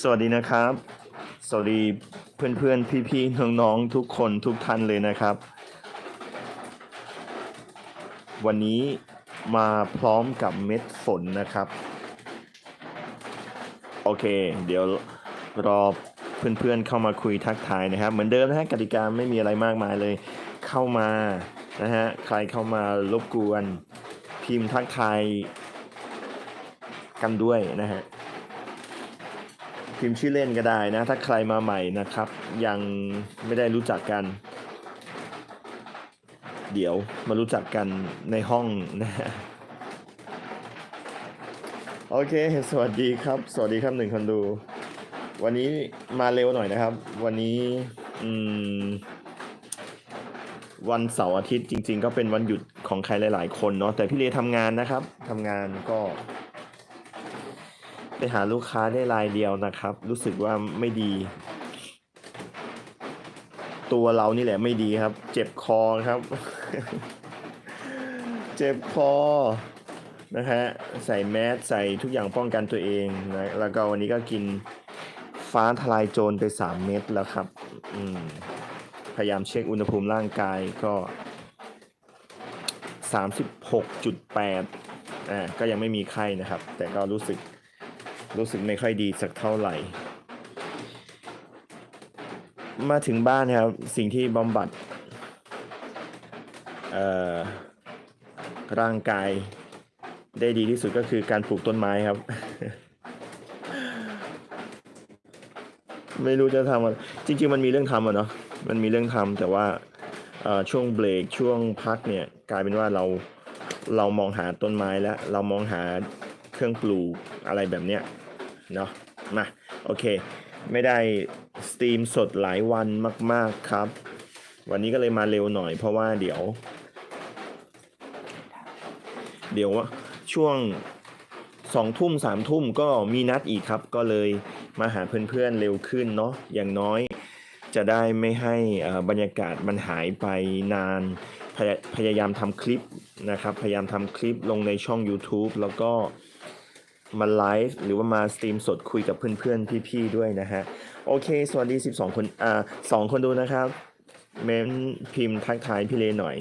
สวัสดีนะครับ สวัสดีเพื่อนๆพี่ๆน้องๆทุกคนทุกท่านเลยนะครับ วันนี้มาพร้อมกับเม็ดฝนนะครับ โอเค เดี๋ยวรอเพื่อนๆเข้ามาคุยทักทายนะครับ เหมือนเดิมนะฮะกติกาไม่มีอะไรมากมายเลย เข้ามานะฮะใครเข้ามารบกวน พิมพ์ทักทายกันด้วยนะฮะ พิมพ์ชื่อเล่นก็ได้นะ ถ้าใครมาใหม่นะครับ ยังไม่ได้รู้จักกัน เดี๋ยวมารู้จักกันในห้องนะโอเค สวัสดีครับ สวัสดีครับหนึ่งคนดู วันนี้มาเร็วหน่อยนะครับ วันนี้อืมวันเสาร์อาทิตย์จริง ๆ ก็เป็นวันหยุดของใครหลาย ๆ คนเนาะแต่พี่เลทำงานนะครับทำงานก็ หาลูกค้าได้รายเดียวนะครับ รู้สึกว่าไม่ดี ตัวเรานี่แหละไม่ดีครับ เจ็บคอครับ เจ็บคอนะฮะใส่แมสใส่ทุกอย่างป้องกันตัวเองนะแล้วก็วันนี้ก็กินฟ้าทลายโจรไป3เม็ดแล้วครับอืมพยายามเช็คอุณหภูมิร่างกายก็36.8อ่าก็ยังไม่มีไข้นะครับ แต่ก็รู้สึก รู้สึกไม่ค่อยดีสักเท่าไหร่ มาถึงบ้านนะครับ สิ่งที่บำบัดร่างกายได้ดีที่สุดก็คือการปลูกต้นไม้ครับ ไม่รู้จะทำอะไรจริง ๆ มันมีเรื่องทำอะเนาะมันมีเรื่องทำแต่ว่าช่วงเบรกช่วงพักเนี่ยกลายเป็นว่าเราเรามองหาต้นไม้แล้ว เรามองหาเครื่องปลูกอะไรแบบเนี้ย เนาะมาโอเค ไม่ได้สตรีมสดหลายวันมาก ๆครับ วันนี้ก็เลยมาเร็วหน่อยเพราะว่าเดี๋ยว เดี๋ยวว่าช่วงสองทุ่มสามทุ่มก็มีนัดอีกครับ ก็เลยมาหาเพื่อนๆเร็วขึ้นเนาะอย่างน้อยจะได้ไม่ให้อ่อบรรยากาศมันหายไปนานพยาพยายามทำคลิปนะครับ พยายามทำคลิปลงในช่อง YouTube แล้วก็ มาไลฟ์หรือว่ามาสตรีมสดคุยกับเพื่อนๆ พี่ๆ ด้วยนะฮะ โอเค สวัสดี 12 คนอ่าสองคนดูนะครับ เมนพิมพ์ทักทายพี่เลหน่อย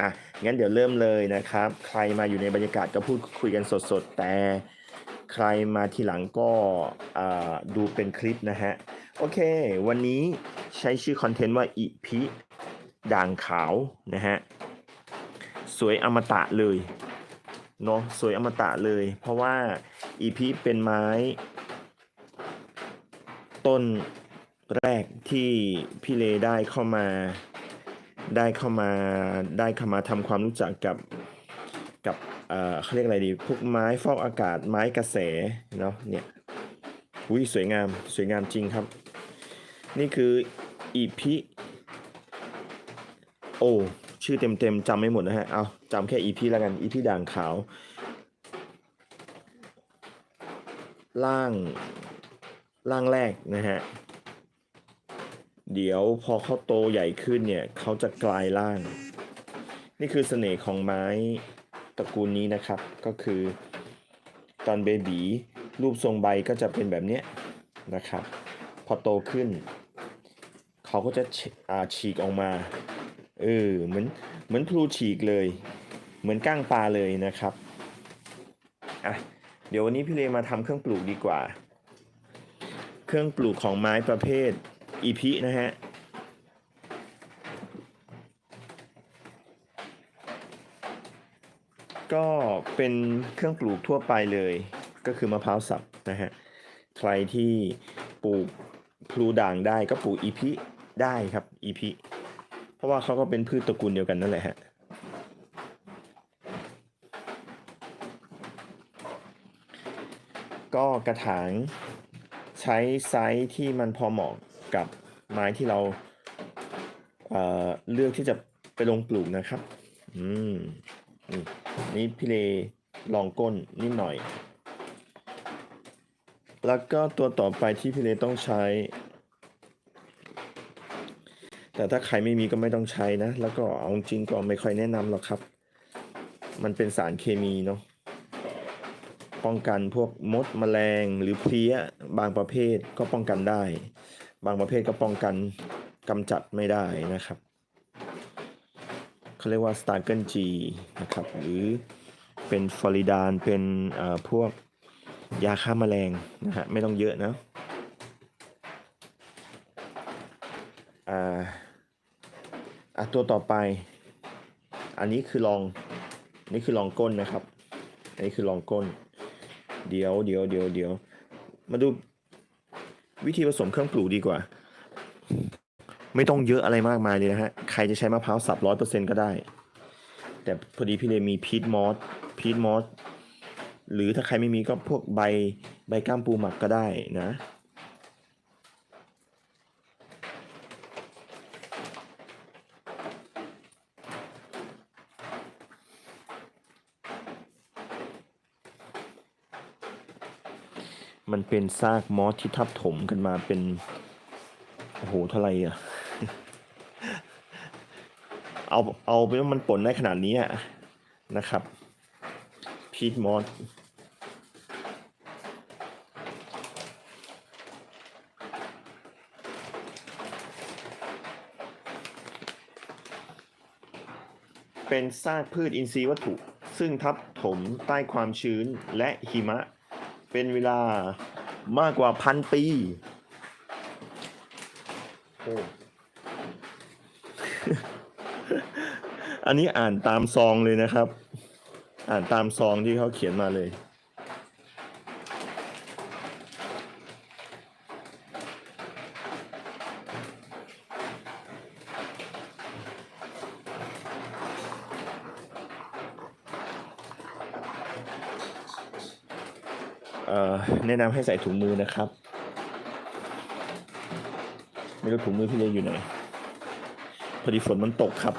อะงั้นเดี๋ยวเริ่มเลยนะครับ ใครมาอยู่ในบรรยากาศก็พูดคุยกันสดๆ แต่ใครมาทีหลังก็อ่าดูเป็นคลิปนะฮะ โอเค วันนี้ใช้ชื่อคอนเทนต์ว่าอิพิด่างขาวนะฮะ สวยอมตะเลย เนาะสวยอมตะเลย เพราะว่าอีพีเป็นไม้ ต้นแรกที่พี่เลได้เข้ามา ได้เข้ามาได้เข้ามาทำความรู้จักกับกับเอ่อเขาเรียกอะไรดีพวกไม้ฟอกอากาศไม้กระแสเนาะเนี่ยอุ้ยสวยงามสวยงามจริงครับ นี่คืออีพีโอ ชื่อเต็มๆจำไม่หมดนะฮะ เอาจำแค่อีพีแล้วกันอีพีด่างขาว ล่างล่างแรกนะฮะ เดี๋ยวพอเขาโตใหญ่ขึ้นเนี่ยเขาจะกลายล่าง นี่คือเสน่ห์ของไม้ตระกูลนี้นะครับ ก็คือตอนเบบีรูปทรงใบก็จะเป็นแบบเนี้ยนะครับ พอโตขึ้น เขาก็จะอาฉีกออกมา เออเหมือนเหมือนพลูฉีกเลย เหมือนก้างปลาเลยนะครับอะเดี๋ยววันนี้พี่เลมาทำเครื่องปลูกดีกว่า เครื่องปลูกของไม้ประเภทอีพินะฮะก็เป็นเครื่องปลูกทั่วไปเลย ก็คือมะพร้าวสับนะฮะใครที่ปลูกพลูด่างได้ก็ปลูกอีพิได้ครับอีพิ ราะว่าเขาก็เป็นพืชตระกูลเดียวกันนั่นแหละฮะก็กระถางใช้ไซส์ที่มันพอเหมาะกับไม้ที่เราเเลือกที่จะไปลงปลูกนะครับ อืม นี่นี่พี่เลลองก้นนิดหน่อย แล้วก็ตัวต่อไปที่พี่เลต้องใช้ แต่ถ้าใครไม่มีก็ไม่ต้องใช้นะ แล้วก็เอาจริงก็ไม่ค่อยแนะนำหรอกครับ มันเป็นสารเคมีเนาะป้องกันพวกมดแมลงหรือเพลี้ยบางประเภทก็ป้องกันได้ บางประเภทก็ป้องกันกำจัดไม่ได้นะครับเขาเรียกว่า s t a r g e n G นะครับหรือเป็นฟอริดานเป็นอ่อพวกยาฆ่าแมลงนะฮะไม่ต้องเยอะนะอ่าอ่ะตัวต่อไป อันนี้คือลองนี่คือลองก้นนะครับ อันนี้คือลองก้น เดี๋ยวเดี๋ยวเดี๋ยวเดี๋ยวมาดูวิธีผสมเครื่องปลูกดีกว่า ไม่ต้องเยอะอะไรมากมายเลยนะฮะ ใครจะใช้มะพร้าวสับร้อยเปอร์เซ็นก็ได้ แต่พอดีพี่เลมีพีทมอสพีทมอสหรือถ้าใครไม่มีก็พวกใบใบก้ามปูหมักก็ได้นะ มันเป็นซากมอสที่ทับถมกันมาเป็น โอ้โหเท่าไรอะเอาเอาเป็นว่ามันปนได้ขนาดนี้อะนะครับ พีทมอสเป็นซากพืชอินทรีย์วัตถุ ซึ่งทับถมใต้ความชื้นและหิมะ เป็นเวลามากกว่าพันปี โอ้อันนี้อ่านตามซองเลยนะครับ อ่านตามซองที่เขาเขียนมาเลย แนะนำให้ใส่ถุงมือนะครับ ไม่รู้ถุงมือพี่เลอยู่ไหนพอดีฝนมันตกครับ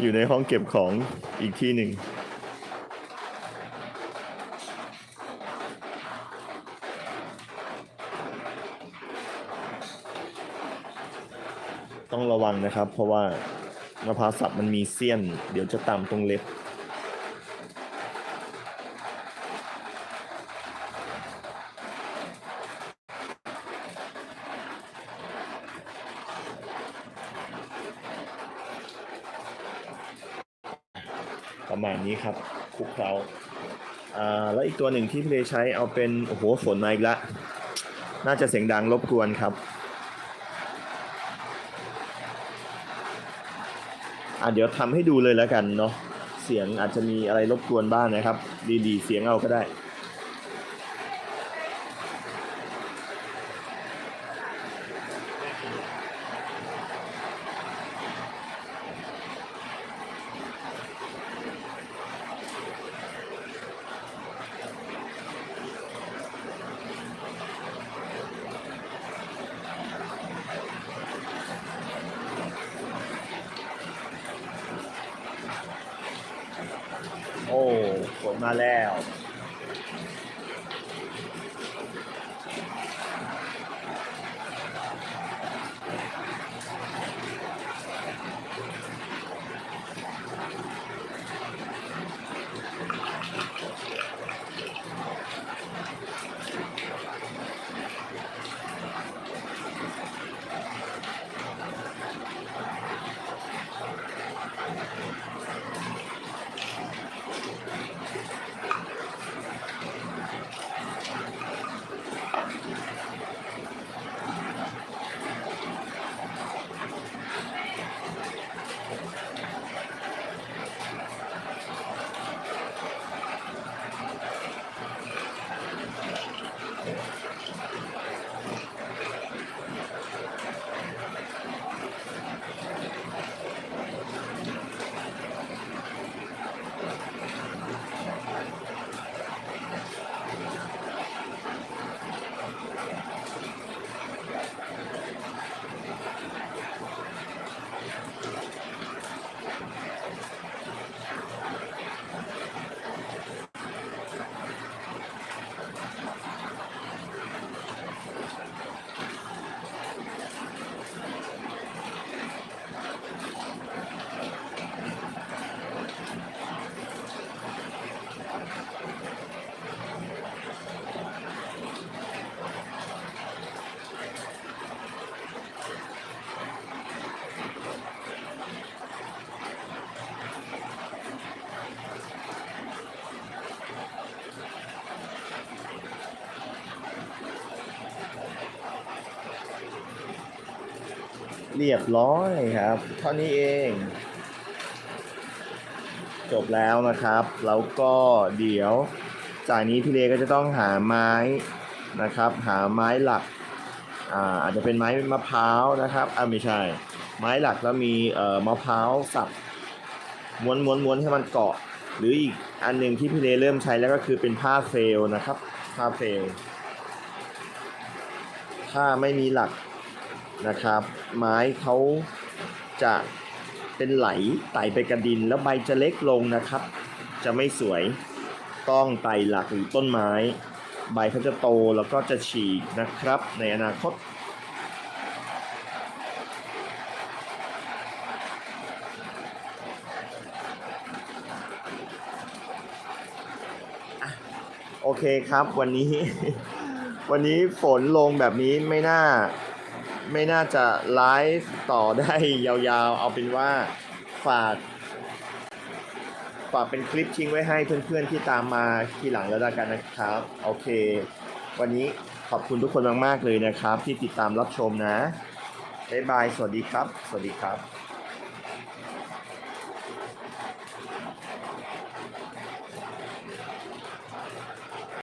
อยู่ในห้องเก็บของอีกที่หนึ่งต้องระวังนะครับ เพราะว่ามะพร้าวสับมันมีเสี้ยน เดี๋ยวจะตำตรงเล็บ ประครับคลุกเคล้าอ่าแล้วอีกตัวหนึ่งที่พี่เลใช้เอาเป็นโอ้โหฝนมาอีกแล้วน่าจะเสียงดังรบกวนครับอะเดี๋ยวทำให้ดูเลยแล้วกันเนาะเสียงอาจจะมีอะไรรบกวนบ้างนะครับ ดีๆ เสียงเอาก็ได้ โอ้ฝนมาแล้ว เรียบร้อยครับเท่านี้เอง จบแล้วนะครับ แล้วก็เดี๋ยวจากนี้พี่เลก็จะต้องหาไม้นะครับ หาไม้หลักอ่าอาจจะเป็นไม้มะพร้าวนะครับอ่าไม่ใช่ ไม้หลักแล้วมีเอ่อมะพร้าวสับม้วนม้วนม้วนให้มันเกาะ หรืออีกอันหนึ่งที่พี่เลเริ่มใช้แล้วก็คือเป็นผ้าเฟลนะครับผ้าเฟลถ้าไม่มีหลัก นะครับ ไม้เขาจะเป็นไหลไต่ไปกระดิน แล้วใบจะเล็กลงนะครับ จะไม่สวยต้องไต่หลักหรือต้นไม้ ใบเขาจะโตแล้วก็จะฉีกนะครับ ในอนาคต โอเคครับวันนี้ วันนี้ฝนลงแบบนี้ไม่น่า ไม่น่าจะไลฟ์ต่อได้ยาวๆ เอาเป็นว่าฝากฝากเป็นคลิปทิ้งไว้ให้เพื่อนๆที่ตามมาทีหลังแล้วละกันนะครับ โอเค วันนี้ขอบคุณทุกคนมากๆเลยนะครับ ที่ติดตามรับชมนะบ๊ายบาย สวัสดีครับ สวัสดีครับ